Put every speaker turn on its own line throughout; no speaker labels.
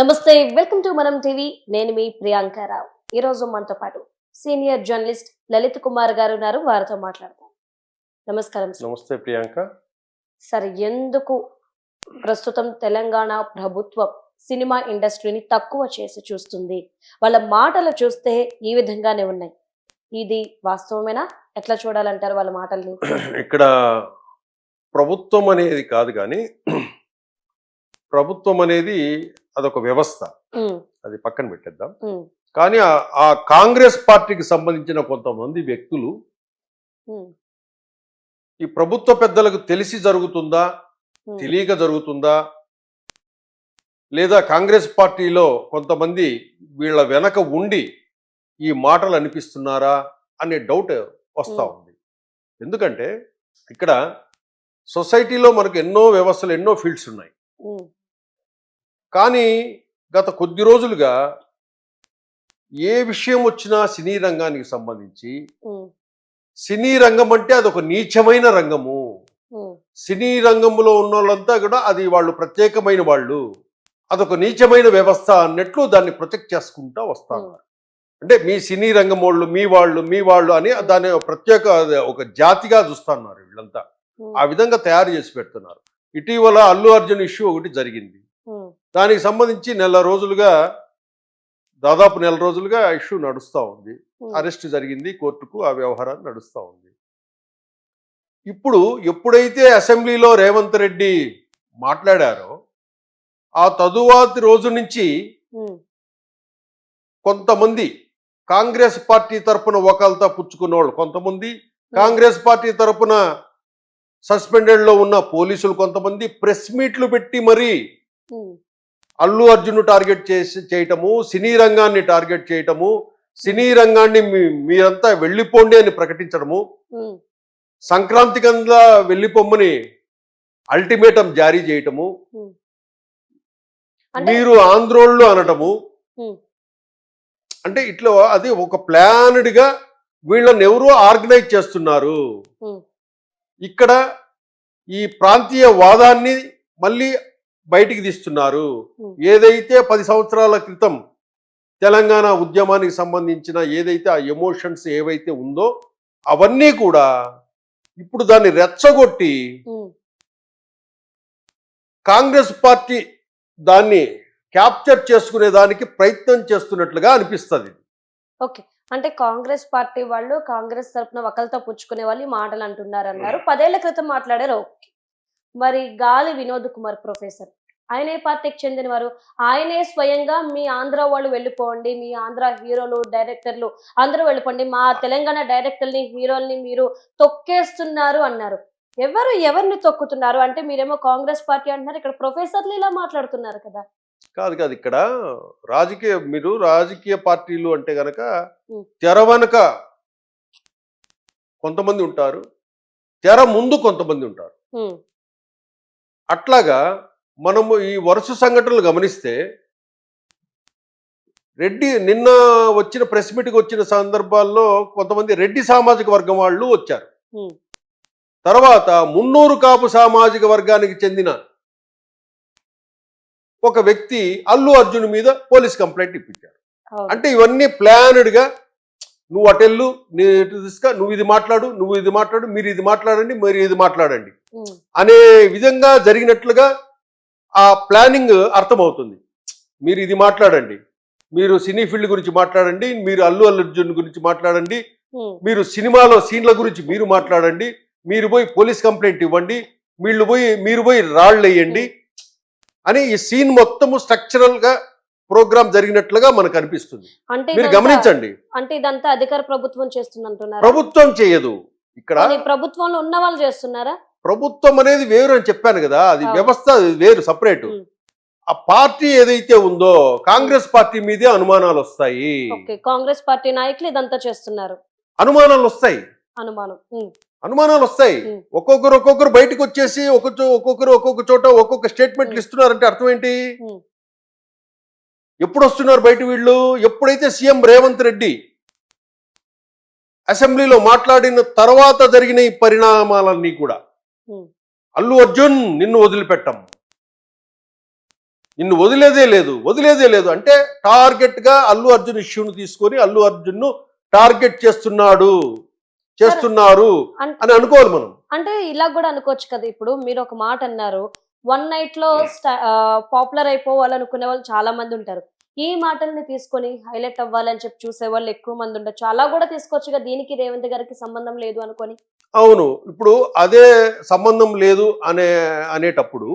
నమస్తే welcome to మనం TV. నేను మీ ప్రియాంకారావు ఈ రోజు మనతో పాటు సీనియర్ జర్నలిస్ట్ లలిత్ కుమార్ గారు ఉన్నారు. వారితో మాట్లాడతాం నమస్కారం సార్.
నమస్తే ప్రియాంక.
సార్ ఎందుకు ప్రస్తుతం తెలంగాణ ప్రభుత్వం సినిమా ఇండస్ట్రీని తక్కువ చేసి చూస్తుంది? వాళ్ళ మాటలు చూస్తే ఈ విధంగానే ఉన్నాయి. ఇది వాస్తవమేనా? ఎట్లా చూడాలంటారు వాళ్ళ మాటల్ని?
ఇక్కడ ప్రభుత్వం అనేది కాదు కానీ ప్రభుత్వం అనేది అదొక వ్యవస్థ. అది పక్కన పెట్టేద్దాం. కానీ ఆ- కాంగ్రెస్ పార్టీకి సంబంధించిన కొంతమంది వ్యక్తులు ఈ ప్రభుత్వ పెద్దలకు తెలిసి జరుగుతుందా? తెలియక జరుగుతుందా? లేదా కాంగ్రెస్ పార్టీలో కొంతమంది వీళ్ళ వెనక ఉండి ఈ మాటలు అనిపిస్తున్నారా అనే డౌట్ వస్తూ. ఉంది. ఎందుకంటే ఇక్కడ సొసైటీలో మనకు ఎన్నో వ్యవస్థలు ఎన్నో ఫీల్డ్స్ ఉన్నాయి. కానీ గత కొద్ది రోజులుగా ఏ విషయం వచ్చినా సినీ రంగానికి సంబంధించి సినీ రంగం అంటే అదొక నీచమైన రంగము. సినీ రంగంలో ఉన్న వాళ్ళంతా కూడా అది వాళ్ళు ప్రత్యేకమైన వాళ్ళు. అదొక నీచమైన వ్యవస్థ అన్నట్లు దాన్ని ప్రొటెక్ట్ చేసుకుంటా వస్తారు అంటే మీ సినీ రంగం వాళ్ళు మీ వాళ్ళు మీ వాళ్ళు అని దాన్ని ప్రత్యేక ఒక జాతిగా చూస్తున్నారు వీళ్ళంతా. ఆ విధంగా తయారు చేసి పెడుతున్నారు. ఇటీవల అల్లు అర్జున్ ఇష్యూ ఒకటి జరిగింది. దానికి సంబంధించి నెల రోజులుగా దాదాపు నెల రోజులుగా ఇష్యూ నడుస్తూ ఉంది. అరెస్ట్ జరిగింది కోర్టుకు ఆ వ్యవహారం నడుస్తూ ఉంది. ఇప్పుడు ఎప్పుడైతే అసెంబ్లీలో రేవంత్ రెడ్డి మాట్లాడారో ఆ తదువాతి రోజు నుంచి కొంతమంది కాంగ్రెస్ పార్టీ తరపున ఒకళ్ళతో పుచ్చుకున్న వాళ్ళు కొంతమంది కాంగ్రెస్ పార్టీ తరపున సస్పెండెడ్లో ఉన్న పోలీసులు కొంతమంది ప్రెస్ మీట్లు పెట్టి మరీ అల్లు అర్జున్ టార్గెట్ చేసి చేయటము సినీ రంగాన్ని టార్గెట్ చేయటము సినీ రంగాన్ని మీరంతా వెళ్ళిపోండి అని ప్రకటించడము సంక్రాంతి కింద వెళ్ళిపోమ్మని అల్టిమేటం జారీ చేయటము మీరు ఆంధ్రోళ్ళు అనటము. అంటే ఇట్లా అది ఒక ప్లాన్డ్గా వీళ్ళని ఎవరో ఆర్గనైజ్ చేస్తున్నారు. ఇక్కడ ఈ ప్రాంతీయ వాదాన్ని మళ్ళీ బయటికి తీస్తున్నారు. ఏదైతే పది సంవత్సరాల క్రితం తెలంగాణ ఉద్యమానికి సంబంధించిన ఏదైతే ఆ ఎమోషన్స్ ఏవైతే ఉందో అవన్నీ కూడా ఇప్పుడు దాన్ని రెచ్చగొట్టి. కాంగ్రెస్ పార్టీ దాన్ని క్యాప్చర్ చేసుకునే దానికి ప్రయత్నం చేస్తున్నట్లుగా అనిపిస్తుంది.
ఓకే. అంటే కాంగ్రెస్ పార్టీ వాళ్ళు కాంగ్రెస్ తరపున ఒకరితో పుచ్చుకునే వాళ్ళు మాటలు అంటున్నారు అన్నారు పదేళ్ళ క్రితం మాట్లాడారు. ఓకే. మరి గాలి వినోద్ కుమార్ ప్రొఫెసర్ ఆయన పార్టీకి చెందినవారు. ఆయనే స్వయంగా మీ ఆంధ్ర వాళ్ళు వెళ్ళిపోండి మీ ఆంధ్ర హీరోలు డైరెక్టర్లు అందరూ వెళ్ళిపోండి. మా తెలంగాణ డైరెక్టర్ని హీరోల్ని మీరు తొక్కేస్తున్నారు అన్నారు. ఎవరు ఎవరిని తొక్కుతున్నారు? అంటే మీరేమో కాంగ్రెస్ పార్టీ అంటున్నారు ఇక్కడ ప్రొఫెసర్లు ఇలా మాట్లాడుతున్నారు కదా.
కాదు కాదు ఇక్కడ రాజకీయ మీరు రాజకీయ పార్టీలు అంటే గనక. తెర వెనక కొంతమంది ఉంటారు తెర ముందు కొంతమంది ఉంటారు. అట్లాగా మనము ఈ వరుస సంఘటనలు గమనిస్తే రెడ్డి నిన్న వచ్చిన ప్రెస్ మీట్కి వచ్చిన సందర్భాల్లో కొంతమంది రెడ్డి సామాజిక వర్గం వాళ్ళు వచ్చారు. తర్వాత మున్నూరు కాపు సామాజిక వర్గానికి చెందిన ఒక వ్యక్తి అల్లు అర్జున్ మీద పోలీస్ కంప్లైంట్ ఇప్పించారు. అంటే ఇవన్నీ ప్లాన్డ్గా నువ్వు ఇటు తీసుక నువ్వు ఇది మాట్లాడు నువ్వు ఇది మాట్లాడు మీరు ఇది మాట్లాడండి మీరు ఇది మాట్లాడండి. అనే విధంగా జరిగినట్లుగా ఆ ప్లానింగ్ అర్థమవుతుంది. మీరు ఇది మాట్లాడండి. మీరు సినీ ఫీల్డ్ గురించి మాట్లాడండి. మీరు అల్లు అర్జున్ గురించి మాట్లాడండి. మీరు సినిమాలో సీన్ల గురించి మీరు మాట్లాడండి. మీరు పోయి పోలీస్ కంప్లైంట్ ఇవ్వండి. వీళ్ళు పోయి మీరు పోయి రాళ్ళు వేయండి అని ఈ సీన్ మొత్తము స్ట్రక్చరల్గా ప్రోగ్రామ్ జరిగినట్లుగా మనకు అనిపిస్తుంది.
అంటే
మీరు గమనించండి.
అంటే ఇదంతా అధికార ప్రభుత్వం చేస్తుందంటున్నారు?
ప్రభుత్వం చేయదు. ఇక్కడ
ప్రభుత్వంలో ఉన్న వాళ్ళు చేస్తున్నారా?
ప్రభుత్వం అనేది వేరు అని చెప్పాను కదా అది. వ్యవస్థ వేరు సపరేట్. ఆ పార్టీ ఏదైతే ఉందో కాంగ్రెస్ పార్టీ మీదే అనుమానాలు వస్తాయి
కాంగ్రెస్ పార్టీ నాయకులు ఇదంతా చేస్తున్నారు
అనుమానాలు వస్తాయి
అనుమానం
అనుమానాలు వస్తాయి. ఒక్కొక్కరు ఒక్కొక్కరు బయటకు వచ్చేసి ఒక్కొక్క ఒక్కొక్కరు ఒక్కొక్క చోట ఒక్కొక్క స్టేట్మెంట్లు. ఇస్తున్నారంటే అర్థం ఏంటి. ఎప్పుడు వస్తున్నారు బయట వీళ్ళు ఎప్పుడైతే సీఎం రేవంత్ రెడ్డి అసెంబ్లీలో మాట్లాడిన తర్వాత జరిగిన ఈ పరిణామాలన్నీ కూడా. అల్లు అర్జున్ నిన్ను వదిలిపెట్టం. నిన్ను వదిలేదే లేదు వదిలేదే లేదు. అంటే టార్గెట్గా అల్లు అర్జున్ ఇష్యూను తీసుకొని అల్లు అర్జున్ను టార్గెట్ చేస్తున్నాడు చేస్తున్నారు
అన్-
అని అనుకోవాలి మనం.
అంటే ఇలా కూడా అనుకోవచ్చు కదా ఇప్పుడు. మీరు ఒక మాట అన్నారు వన్ నైట్లో పాపులర్ అయిపోవాలనుకునే వాళ్ళు చాలా మంది ఉంటారు. ఈ మాటల్ని తీసుకొని హైలైట్ అవ్వాలని చెప్పి చూసే వాళ్ళు ఎక్కువ మంది ఉండొచ్చు. అలా కూడా తీసుకోవచ్చు దీనికి రేవంత్ గారికి సంబంధం లేదు అనుకొని.
అవును. ఇప్పుడు అదే సంబంధం లేదు అనే అనేటప్పుడు.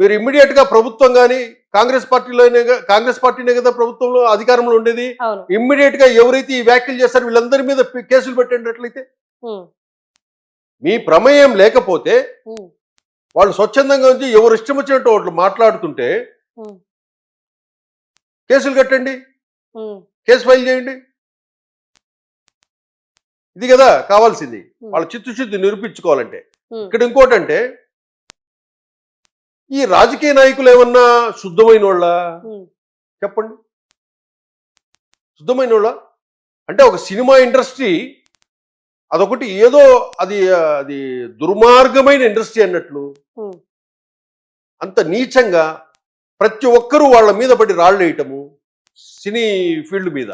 మీరు ఇమ్మీడియట్గా ప్రభుత్వం కానీ కాంగ్రెస్ పార్టీలోనే కాంగ్రెస్ పార్టీనే కదా ప్రభుత్వంలో అధికారంలో ఉండేది. ఇమ్మీడియట్గా ఎవరైతే ఈ వ్యాఖ్యలు చేస్తారో వీళ్ళందరి మీద కేసులు పెట్టేటట్లయితే మీ ప్రమేయం లేకపోతే వాళ్ళు స్వచ్ఛందంగా వచ్చి ఎవరు ఇష్టం వచ్చినట్టు వాళ్ళు మాట్లాడుతుంటే కేసులు కట్టండి. కేసు ఫైల్ చేయండి. ఇది కదా కావాల్సింది. వాళ్ళ చిత్తుశుద్ధి నిరూపించుకోవాలంటే. ఇక్కడ ఇంకోటంటే ఈ రాజకీయ నాయకులు ఏమన్నా శుద్ధమైన వాళ్ళ చెప్పండి. శుద్ధమైన వాళ్ళ అంటే ఒక సినిమా ఇండస్ట్రీ అదొకటి ఏదో అది అది దుర్మార్గమైన ఇండస్ట్రీ అన్నట్లు. అంత నీచంగా ప్రతి ఒక్కరూ వాళ్ళ మీద పడి రాళ్ళు వేయటము. సినీ ఫీల్డ్ మీద.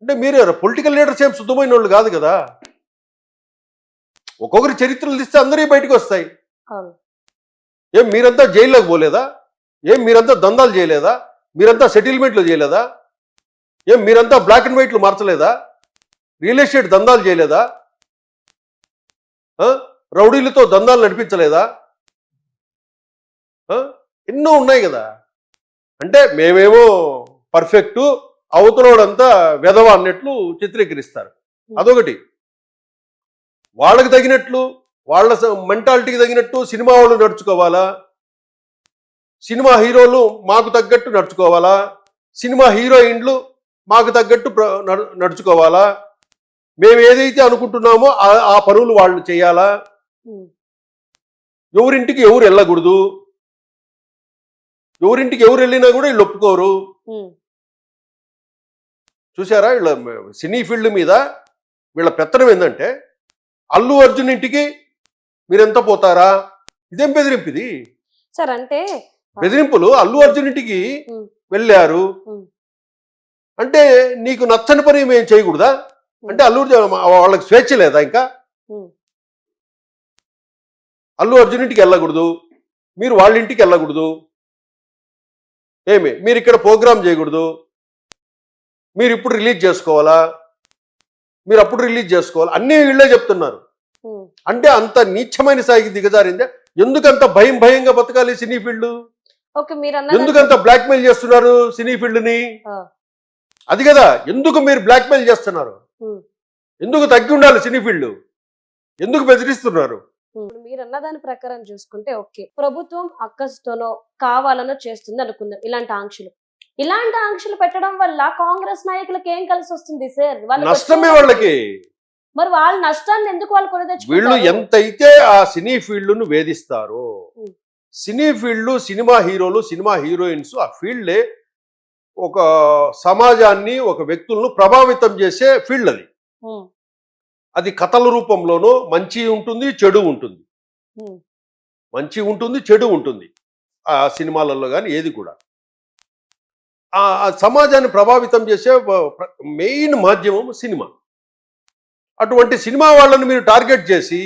అంటే మీరు పొలిటికల్ లీడర్స్ ఏం శుద్ధమైన వాళ్ళు కాదు కదా. ఒక్కొక్కరి చరిత్రలు తీస్తే అందరి బయటకు వస్తాయి. ఏం మీరంతా జైల్లోకి పోలేదా? ఏం మీరంతా దందాలు చేయలేదా? మీరంతా సెటిల్మెంట్లు చేయలేదా? ఏం మీరంతా బ్లాక్ అండ్ వైట్లు మార్చలేదా? రియల్ ఎస్టేట్ దందాలు చేయలేదా? రౌడీలతో దందాలు నడిపించలేదా? ఎన్నో ఉన్నాయి కదా. అంటే మేమేమో పర్ఫెక్ట్ అవతలోడంతా వెధవ అన్నట్లు చిత్రీకరిస్తారు. అదొకటి. వాళ్ళకి తగినట్లు వాళ్ళ మెంటాలిటీకి తగినట్టు సినిమా వాళ్ళు నడుచుకోవాలా? సినిమా హీరోలు మాకు తగ్గట్టు నడుచుకోవాలా? సినిమా హీరోయిన్లు మాకు తగ్గట్టు నడుచుకోవాలా? మేము ఏదైతే అనుకుంటున్నామో ఆ- పనులు వాళ్ళు చేయాలా? ఎవరింటికి ఎవరు వెళ్ళకూడదు? ఎవరింటికి ఎవరు వెళ్ళినా కూడా వీళ్ళు ఒప్పుకోరు. చూసారా వీళ్ళ సినీ ఫీల్డ్ మీద వీళ్ళ పెత్తనం ఏంటంటే అల్లు అర్జున్ ఇంటికి మీరెంత పోతారా? ఇదేం బెదిరింపు ఇది?
సార్ అంటే
బెదిరింపులు అల్లు అర్జున్ ఇంటికి. వెళ్ళారు. అంటే నీకు నచ్చని పని మేము చేయకూడదా? అంటే అల్లు అర్జున్ వాళ్ళకి స్వేచ్ఛ లేదా ఇంకా? అల్లు అర్జున్ ఇంటికి వెళ్ళకూడదు. మీరు వాళ్ళ ఇంటికి వెళ్ళకూడదు. ఏమి? మీరు ఇక్కడ ప్రోగ్రామ్ చేయకూడదు. మీరు ఇప్పుడు రిలీజ్ చేసుకోవాలా? మీరు అప్పుడు రిలీజ్ చేసుకోవాలి? అన్నీ వీళ్ళే చెప్తున్నారు. అంటే అంత నీచమైన స్థాయికి దిగజారిందే. ఎందుకంత భయం భయంగా బతకాలి సినీ ఫీల్డ్? ఎందుకంత బ్లాక్మెయిల్ చేస్తున్నారు సినీ
ఫీల్డ్ని.
అది కదా ఎందుకు మీరు బ్లాక్మెయిల్ చేస్తున్నారు?
ఉమ్.
ఎందుకు తగ్గి ఉండాలి సినీ ఫీల్డ్? ఎందుకు బెదిరిస్తున్నారు?
ఇప్పుడు మీరు అన్న దాని ప్రకారం చూసుకుంటే ఓకే. ప్రభుత్వం అక్కస్తోనో కావాలనో చేస్తుంది అనుకుందాం ఇలాంటి ఆంక్షలు. ఇలాంటి ఆంక్షలు పెట్టడం వల్ల కాంగ్రెస్ నాయకులకు ఏం కలిసి వస్తుంది సార్?
నష్టమే వాళ్ళకి.
మరి వాళ్ళ నష్టాన్ని ఎందుకు వాళ్ళు కొని
వీళ్ళు ఎంతైతే ఆ సినీ ఫీల్డ్ను వేధిస్తారో. సినీ ఫీల్డ్ సినిమా హీరోలు సినిమా హీరోయిన్స్ ఆ ఫీల్డే ఒక సమాజాన్ని ఒక వ్యక్తులను ప్రభావితం చేసే ఫీల్డ్ అది. అది కథల రూపంలోనూ మంచి ఉంటుంది చెడు ఉంటుంది. మంచి ఉంటుంది చెడు ఉంటుంది. ఆ సినిమాలలో కానీ ఏది కూడా. ఆ సమాజాన్ని ప్రభావితం చేసే మెయిన్ మాధ్యమం సినిమా. అటువంటి సినిమా వాళ్ళని మీరు టార్గెట్ చేసి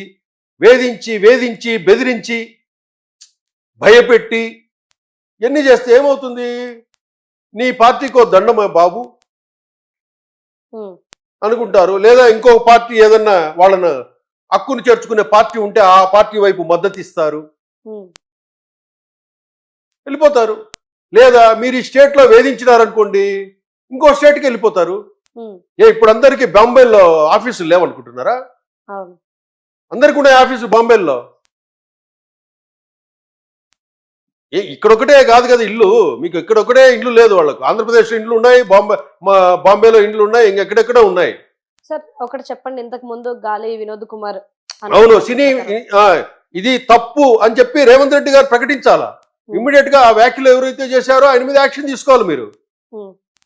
వేధించి వేధించి బెదిరించి భయపెట్టి ఎన్ని చేస్తే ఏమవుతుంది? నీ పార్టీకో దండమా బాబు? అనుకుంటారు. లేదా ఇంకొక పార్టీ ఏదన్నా వాళ్ళను హక్కును చేర్చుకునే పార్టీ ఉంటే ఆ పార్టీ వైపు మద్దతు ఇస్తారు. వెళ్ళిపోతారు. లేదా మీరు ఈ స్టేట్లో వేధించినారనుకోండి ఇంకో స్టేట్కి వెళ్ళిపోతారు.
ఉమ్,
ఏ ఇప్పుడు అందరికీ బాంబేలో ఆఫీసులు లేవనుకుంటున్నారా? అందరికి ఉన్నాయి ఆఫీసు బాంబేలో ఏ ఇక్కడొకటే కాదు కదా ఇల్లు. మీకు ఇక్కడొక్కడే ఇల్లు లేదు వాళ్ళకు. ఆంధ్రప్రదేశ్లో ఇండ్లు ఉన్నాయి బాంబే బాంబేలో ఇండ్లు ఉన్నాయి ఇంకెక్కడెక్కడ ఉన్నాయి.
సార్ ఒకటి చెప్పండి. ఇంతకు ముందు గాలి వినోద్ కుమార్
అవును. సినీ ఇది తప్పు అని చెప్పి రేవంత్ రెడ్డి గారు ప్రకటించాలా? ఇమ్మీడియట్గా ఆ వ్యాఖ్యలు ఎవరైతే చేశారో ఆయన మీద యాక్షన్ తీసుకోవాలి మీరు.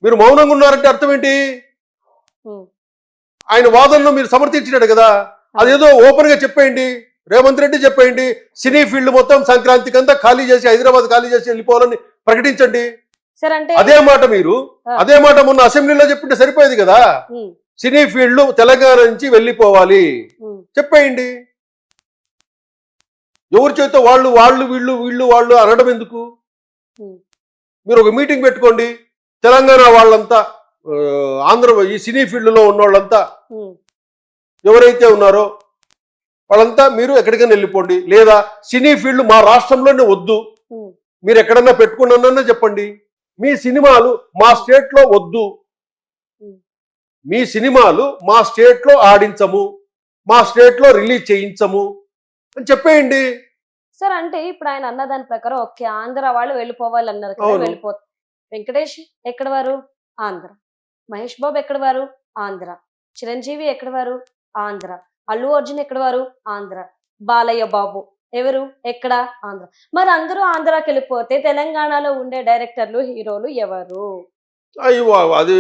మీరు మౌనంగా ఉన్నారంటే అర్థం ఏంటి? ఆయన వాదనలో మీరు సమర్థించినాడు కదా? అదేదో ఓపెన్గా చెప్పేయండి. రేవంత్ రెడ్డి చెప్పేయండి సినీ ఫీల్డ్ మొత్తం సంక్రాంతికి అంతా ఖాళీ చేసి హైదరాబాద్ ఖాళీ చేసి వెళ్ళిపోవాలని ప్రకటించండి. అదే మాట మీరు. అదే మాట మొన్న అసెంబ్లీలో చెప్పింటే సరిపోయేది కదా? సినీ ఫీల్డ్ తెలంగాణ నుంచి వెళ్ళిపోవాలి. చెప్పేయండి. ఎవరి చేత వాళ్ళు వాళ్ళు వీళ్ళు వీళ్ళు వాళ్ళు అనడం ఎందుకు? మీరు ఒక మీటింగ్ పెట్టుకోండి. తెలంగాణ వాళ్ళంతా ఆంధ్ర ఈ సినీ ఫీల్డ్లో ఉన్న వాళ్ళంతా ఎవరైతే ఉన్నారో వాళ్ళంతా మీరు ఎక్కడికైనా వెళ్ళిపోండి. లేదా సినీ ఫీల్డ్ మా రాష్ట్రంలోనే వద్దు. మీరు ఎక్కడన్నా పెట్టుకున్నానన్నా చెప్పండి. మీ సినిమాలు మా స్టేట్లో వద్దు. మీ సినిమాలు మా స్టేట్లో ఆడించము. మా స్టేట్లో రిలీజ్ చేయించము. అని చెప్పేయండి.
సార్ అంటే ఇప్పుడు ఆయన అన్న దాని ప్రకారం ఓకే ఆంధ్ర వాళ్ళు వెళ్ళిపోవాలి అన్నారు కదా. వెళ్ళిపోతారు వెంకటేష్ ఎక్కడ వారు? ఆంధ్ర. మహేష్ బాబు ఎక్కడ వారు? ఆంధ్ర. చిరంజీవి ఎక్కడ వారు? ఆంధ్ర. అల్లు అర్జున్ ఎక్కడ వారు? ఆంధ్ర. బాలయ్య బాబు. ఎవరు? ఎక్కడ? ఆంధ్ర. మరి అందరూ ఆంధ్రాకి వెళ్ళిపోతే తెలంగాణలో ఉండే డైరెక్టర్లు హీరోలు ఎవరు?
అయ్యో అది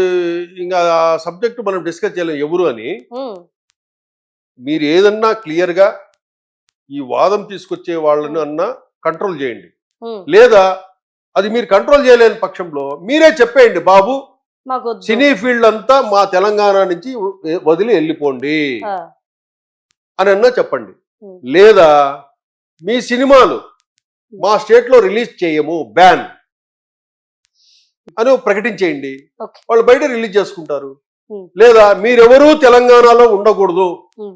ఇంకా సబ్జెక్ట్ మనం డిస్కస్ చేయలేం. ఎవరు అని? మీరు ఏదన్నా క్లియర్గా ఈ వాదం తీసుకొచ్చే వాళ్ళని అన్నా కంట్రోల్ చేయండి. లేదా అది మీరు కంట్రోల్ చేయలేని పక్షంలో మీరే చెప్పేయండి బాబు. సినీ ఫీల్డ్ అంతా మా తెలంగాణ నుంచి వదిలి వెళ్ళిపోండి. అని అన్నా చెప్పండి. లేదా మీ సినిమాలు మా స్టేట్లో రిలీజ్ చేయము బ్యాన్ అని ప్రకటించేయండి. వాళ్ళు బయట రిలీజ్ చేసుకుంటారు. లేదా మీరెవరూ తెలంగాణలో ఉండకూడదు.
Hmm.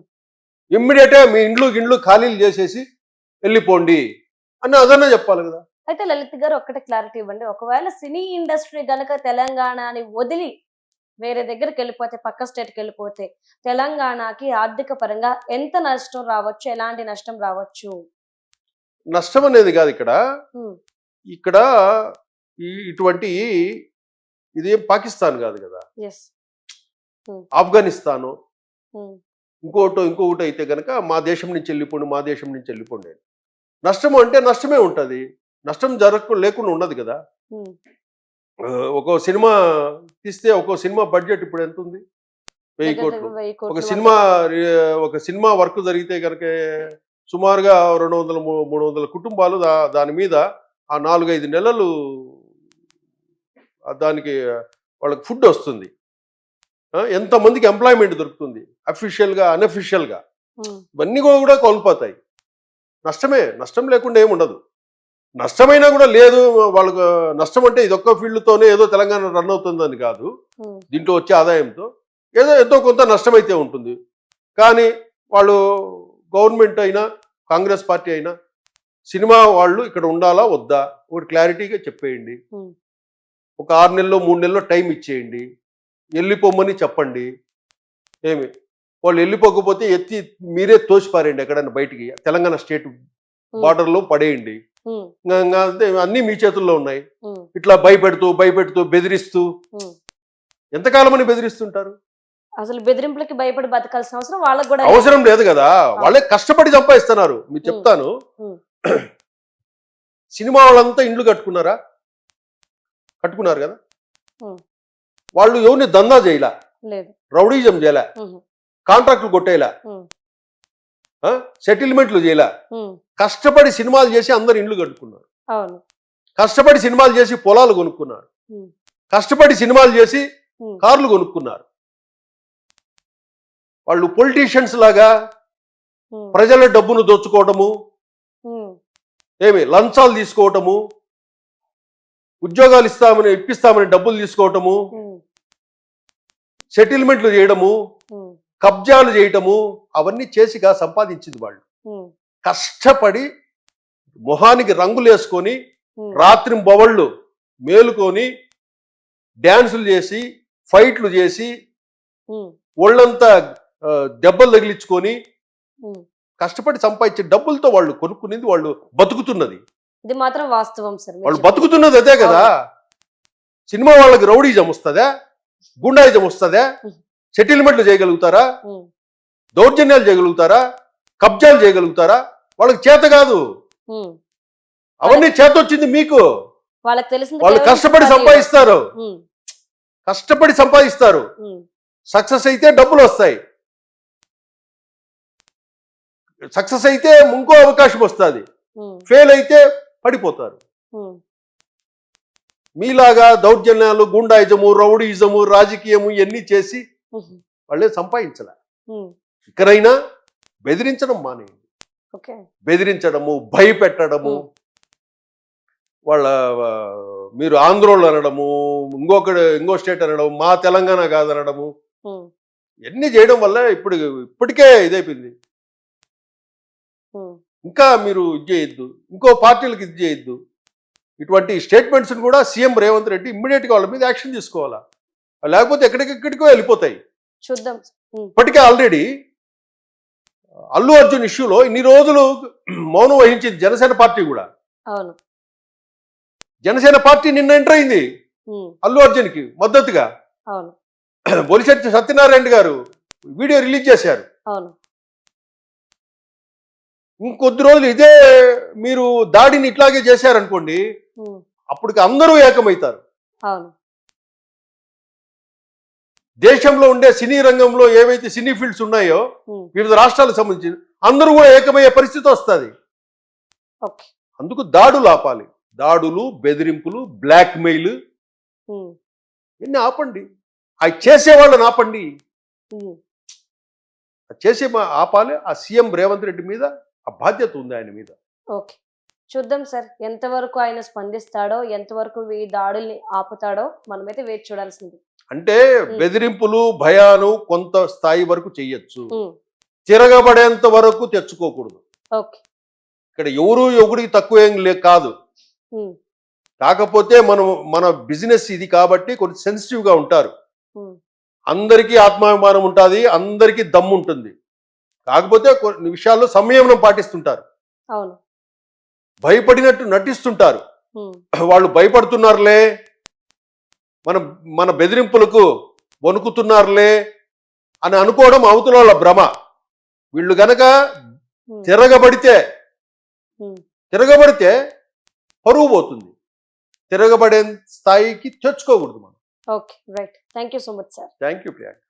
ఇమ్మీడియట్గా మీ ఇండ్లు గిండ్లు ఖాళీలు చేసేసి వెళ్ళిపోండి అని అదన్నా చెప్పాలి కదా.
అయితే లలిత్ గారు ఒక్కటే క్లారిటీ ఇవ్వండి. ఒకవేళ సినీ ఇండస్ట్రీ గనక తెలంగాణని వదిలి వేరే దగ్గరికి వెళ్ళిపోతే పక్క స్టేట్కి వెళ్ళిపోతే తెలంగాణకి ఆర్థిక పరంగా ఎంత నష్టం రావచ్చు ఎలాంటి నష్టం రావచ్చు?
నష్టం అనేది కాదు ఇక్కడ. ఇక్కడ ఇటువంటి ఇదేం పాకిస్తాన్ కాదు కదా. ఆఫ్ఘనిస్తాను. ఇంకోటో ఇంకొకటి అయితే కనుక మా దేశం నుంచి వెళ్ళిపోండి మా దేశం నుంచి వెళ్ళిపోండి. నష్టం అంటే నష్టమే ఉంటుంది. నష్టం జరగ లేకుండా ఉండదు కదా. ఒక్కో సినిమా తీస్తే ఒక్కో సినిమా బడ్జెట్ ఇప్పుడు ఎంత ఉంది? వెయ్యి కోట్లు. ఒక సినిమా ఒక సినిమా వర్క్ జరిగితే కనుక సుమారుగా రెండు వందల మూడు వందల కుటుంబాలు దాని మీద ఆ నాలుగైదు నెలలు దానికి వాళ్ళకి ఫుడ్ వస్తుంది. ఎంతమందికి ఎంప్లాయ్మెంట్ దొరుకుతుంది? అఫీషియల్గా అన్అఫీషియల్గా. ఇవన్నీ కూడా కూడా కోల్పోతాయి. నష్టమే నష్టం లేకుండా ఏముండదు. నష్టమైనా కూడా లేదు వాళ్ళకు నష్టం అంటే ఇది ఒక్క ఫీల్డ్తోనే ఏదో తెలంగాణ రన్ అవుతుందని కాదు. దీంట్లో వచ్చే ఆదాయంతో ఏదో ఎంతో కొంత నష్టమైతే ఉంటుంది. కానీ వాళ్ళు గవర్నమెంట్ అయినా కాంగ్రెస్ పార్టీ అయినా సినిమా వాళ్ళు ఇక్కడ ఉండాలా వద్దా? ఒకటి క్లారిటీగా చెప్పేయండి. ఒక ఆరు నెలలో మూడు నెలల్లో టైం ఇచ్చేయండి. వెళ్ళిపోమని చెప్పండి. ఏమి? వాళ్ళు వెళ్ళిపోకపోతే ఎత్తి మీరే తోసిపారండి ఎక్కడైనా బయటికి. తెలంగాణ స్టేట్ బార్డర్లో పడేయండి. అన్నీ మీ చేతుల్లో ఉన్నాయి. ఇట్లా భయపెడుతూ భయపెడుతూ బెదిరిస్తూ
ఉమ్.
ఎంతకాలమని బెదిరిస్తుంటారు?
అసలు బెదిరింపులకి భయపడి బతకాల్సిన అవసరం వాళ్ళకి కూడా
అవసరం లేదు కదా. వాళ్ళే కష్టపడి సంపాదిస్తున్నారు. మీరు చెప్తాను. సినిమా వాళ్ళంతా ఇండ్లు కట్టుకున్నారా? కట్టుకున్నారు కదా. వాళ్ళు ఎవరిని దందా చేయలే? రౌడీజం చేయలే? కాంట్రాక్టులు కొట్టేలా? సెటిల్మెంట్లు చేయలే. కష్టపడి సినిమాలు చేసి అందరు ఇండ్లు కట్టుకున్నారు. కష్టపడి సినిమాలు చేసి పొలాలు కొనుక్కున్నారు. కష్టపడి సినిమాలు చేసి కార్లు కొనుక్కున్నారు. వాళ్ళు పొలిటీషియన్స్ లాగా ప్రజల డబ్బును దోచుకోవటము ఏమి లంచాలు తీసుకోవటము ఉద్యోగాలు ఇస్తామని ఇప్పిస్తామని డబ్బులు తీసుకోవటము సెటిల్మెంట్లు చేయడము కబ్జాలు చేయటము అవన్నీ చేసిగా సంపాదించింది వాళ్ళు. కష్టపడి మొహానికి రంగులు వేసుకొని రాత్రి బొవళ్ళు మేలుకొని డ్యాన్సులు చేసి ఫైట్లు చేసి ఒళ్ళంతా దెబ్బలు తగిలించుకొని. కష్టపడి సంపాదించే డబ్బులతో వాళ్ళు కొనుక్కునేది వాళ్ళు బతుకుతున్నది.
ఇది మాత్రం వాస్తవం సార్
వాళ్ళు. బతుకుతున్నది అదే కదా. సినిమా వాళ్ళకి రౌడీజం వస్తుందా? గుండాయిజం వస్తుందా. సెటిల్మెంట్లు చేయగలుగుతారా? దౌర్జన్యాలు చేయగలుగుతారా? కబ్జాలు చేయగలుగుతారా? వాళ్ళకి చేత కాదు. అవన్నీ చేత వచ్చింది మీకు.
వాళ్ళకి తెలిసింది
వాళ్ళు కష్టపడి సంపాదిస్తారు. కష్టపడి సంపాదిస్తారు. సక్సెస్ అయితే డబ్బులు వస్తాయి. సక్సెస్ అయితే ఇంకో అవకాశం వస్తుంది. ఫెయిల్ అయితే పడిపోతారు. మీలాగా దౌర్జన్యాలు గుండాయిజము రౌడీయిజము రాజకీయము ఇవన్నీ చేసి వాళ్ళే సంపాదించలే. ఇక్కడైనా బెదిరించడం మానేయండి.
ఓకే.
బెదిరించడము భయపెట్టడము. వాళ్ళ మీరు ఆంధ్రోళ్ళు అనడము ఇంకొకటి ఇంకో స్టేట్ అనడం మా తెలంగాణ కాదనడము ఇవన్నీ చేయడం వల్ల ఇప్పుడు ఇప్పటికే ఇదైపోయింది. ఇంకా మీరు ఇది చేయొద్దు. ఇంకో పార్టీలకు ఇది చేయొద్దు. ఇటువంటి స్టేట్మెంట్స్ కూడా సీఎం రేవంత్ రెడ్డి ఇమ్మీడియట్గా వాళ్ళ మీద యాక్షన్ తీసుకోవాలా? లేకపోతే ఎక్కడికెక్కడికో వెళ్ళిపోతాయి.
చూద్దాం.
ఇప్పటికే ఆల్రెడీ అల్లు అర్జున్ ఇష్యూలో ఇన్ని రోజులు మౌనం వహించింది జనసేన పార్టీ కూడా.
అవును.
జనసేన పార్టీ నిన్న ఎంటర్ అయింది అల్లు అర్జున్కి మద్దతుగా.
అవును.
బొలిశెట్టి సత్యనారాయణ గారు వీడియో రిలీజ్ చేశారు.
అవును.
ఇంకొద్ది రోజులు ఇదే మీరు దాడిని ఇట్లాగే చేశారనుకోండి అప్పటికి అందరూ ఏకమవుతారు.
అవును.
దేశంలో ఉండే సినీ రంగంలో ఏవైతే సినీ ఫీల్డ్స్ ఉన్నాయో వివిధ రాష్ట్రాలకు సంబంధించి అందరూ కూడా ఏకమయ్యే పరిస్థితి వస్తుంది.
ఓకే.
అందుకు దాడులు ఆపాలి దాడులు బెదిరింపులు బ్లాక్ మెయిల్
ఉమ్,
ఇవన్నీ ఆపండి. అవి చేసే వాళ్ళని ఆపండి. చేసే ఆపాలి. ఆ సీఎం రేవంత్ రెడ్డి మీద ఆ బాధ్యత ఉంది ఆయన మీద.
ఓకే. చూద్దాం సార్ ఎంతవరకు ఆయన స్పందిస్తాడో ఎంతవరకు ఈ దాడుల్ని ఆపుతాడో మనమైతే వేచి చూడాల్సింది.
అంటే బెదిరింపులు భయాలు కొంత స్థాయి వరకు చెయ్యొచ్చు. తిరగబడేంత వరకు తెచ్చుకోకూడదు. ఇక్కడ ఎవరు ఎవరికి తక్కువ ఏం లే కాదు. కాకపోతే మనం మన బిజినెస్ ఇది కాబట్టి కొంచెం సెన్సిటివ్గా ఉంటారు అందరికీ ఆత్మాభిమానం ఉంటుంది అందరికీ దమ్ము ఉంటుంది. కాకపోతే కొన్ని విషయాల్లో సంయమనం పాటిస్తుంటారు. భయపడినట్టు నటిస్తుంటారు. వాళ్ళు భయపడుతున్నారులే మన మన బెదిరింపులకు వణుకుతున్నారులే అని అనుకోవడం అవతల వాళ్ళ భ్రమ. వీళ్ళు గనక తిరగబడితే. తిరగబడితే పరువు పోతుంది. తిరగబడే స్థాయికి తెచ్చుకోకూడదు మనం.
Okay right. Thank you so much sir.
Thank you Priyanka.